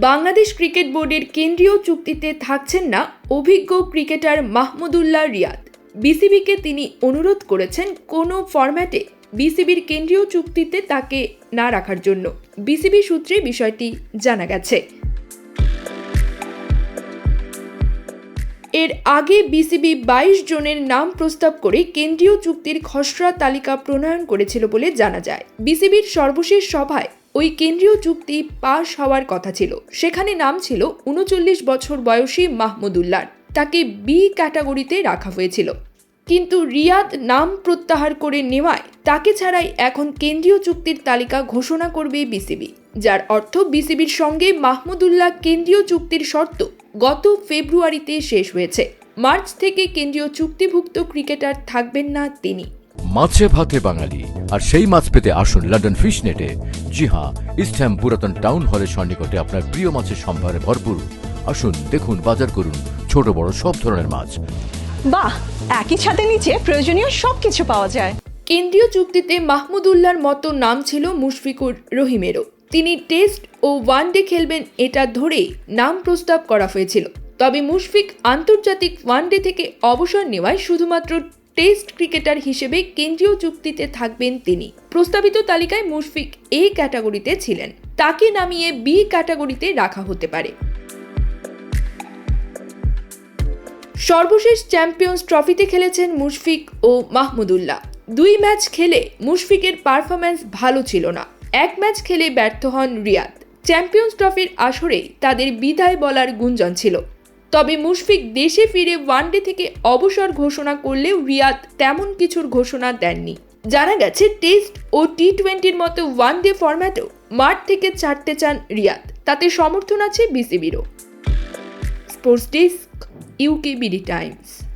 Bangladesh cricket বোর্ডের কেন্দ্রীয় চুক্তিতে থাকছেন না অভিজ্ঞ ক্রিকেটার মাহমুদুল্লাহ রিয়াদ। বিসিবিকে তিনি অনুরোধ করেছেন কোনো ফরম্যাটে বিসিবির কেন্দ্রীয় চুক্তিতে তাকে না রাখার জন্য। বিসিবি সূত্রে বিষয়টি জানা গেছে। এর আগে বিসিবি বাইশ জনের নাম প্রস্তাব করে কেন্দ্রীয় চুক্তির খসড়া তালিকা প্রণয়ন করেছিল বলে জানা যায়। বিসিবির সর্বশেষ সভায় ওই কেন্দ্রীয় চুক্তি পাশ হওয়ার কথা ছিল। সেখানে নাম ছিল উনচল্লিশ বছর বয়সী মাহমুদুল্লার। তাকে বি ক্যাটাগরিতে রাখা হয়েছিল। কিন্তু রিয়াদ নাম প্রত্যাহার করে নেওয়ায় তাকে ছাড়াই এখন কেন্দ্রীয় চুক্তির তালিকা ঘোষণা করবে বিসিবি, যার অর্থ বিসিবির সঙ্গে মাহমুদুল্লাহ কেন্দ্রীয় চুক্তির শর্ত গত ফেব্রুয়ারিতে শেষ হয়েছে। মার্চ থেকে কেন্দ্রীয় চুক্তিভুক্ত ক্রিকেটার থাকবেন না তিনি। মাছে ভাতে বাঙালি। আর সেই মাছ পেতে আসুন লন্ডন ফিশ নেটে জি হ্যাঁ ইস্টহ্যাম পুরাতন টাউন হলের সন্নিকটে আপনার প্রিয় মাছের সম্ভারে ভরপুর। আসুন দেখুন বাজার করুন ছোট বড় সব ধরনের মাছ। বাহ একই ছাদের নিচে প্রয়োজনীয় সবকিছু পাওয়া যায়। কেন্দ্রীয় চুক্তিতে মাহমুদুল্লাহর মতো নাম ছিল মুশফিকুর রহিমেরও। তিনি টেস্ট ও ওয়ানডে খেলবেন এটা ধরেই নাম প্রস্তাব করা হয়েছিল। তবে মুশফিক আন্তর্জাতিক ওয়ানডে থেকে অবসর নেওয়ায় শুধুমাত্র টেস্ট ক্রিকেটার হিসেবে কেন্দ্রীয় চুক্তিতে থাকবেন তিনি। প্রস্তাবিত তালিকায় মুশফিক এ ক্যাটাগরিতে ছিলেন। তাকে নামিয়ে বি ক্যাটাগরিতে রাখা হতে পারে। সর্বশেষ চ্যাম্পিয়ন্স ট্রফিতে খেলেছেন মুশফিক ও মাহমুদুল্লাহ দুই ম্যাচ খেলে মুশফিকের পারফরম্যান্স ভালো ছিল না। এক ম্যাচ খেলে ব্যর্থ হন রিয়াদ। চ্যাম্পিয়ন্স ট্রফির আসরেই তাদের বিদায় বলার গুঞ্জন ছিল। তবে মুশফিক দেশে ফিরে ওয়ানডে থেকে অবসর ঘোষণা করলেও রিয়াদ তেমন কিছুর ঘোষণা দেননি। জানা গেছে, টেস্ট ও টি টোয়েন্টির মতো ওয়ানডে ফরম্যাটেও মাঠ থেকে ছাড়তে চান রিয়াদ। তাতে সমর্থন আছে বিসিবিরও। Sports desk UK BD Times.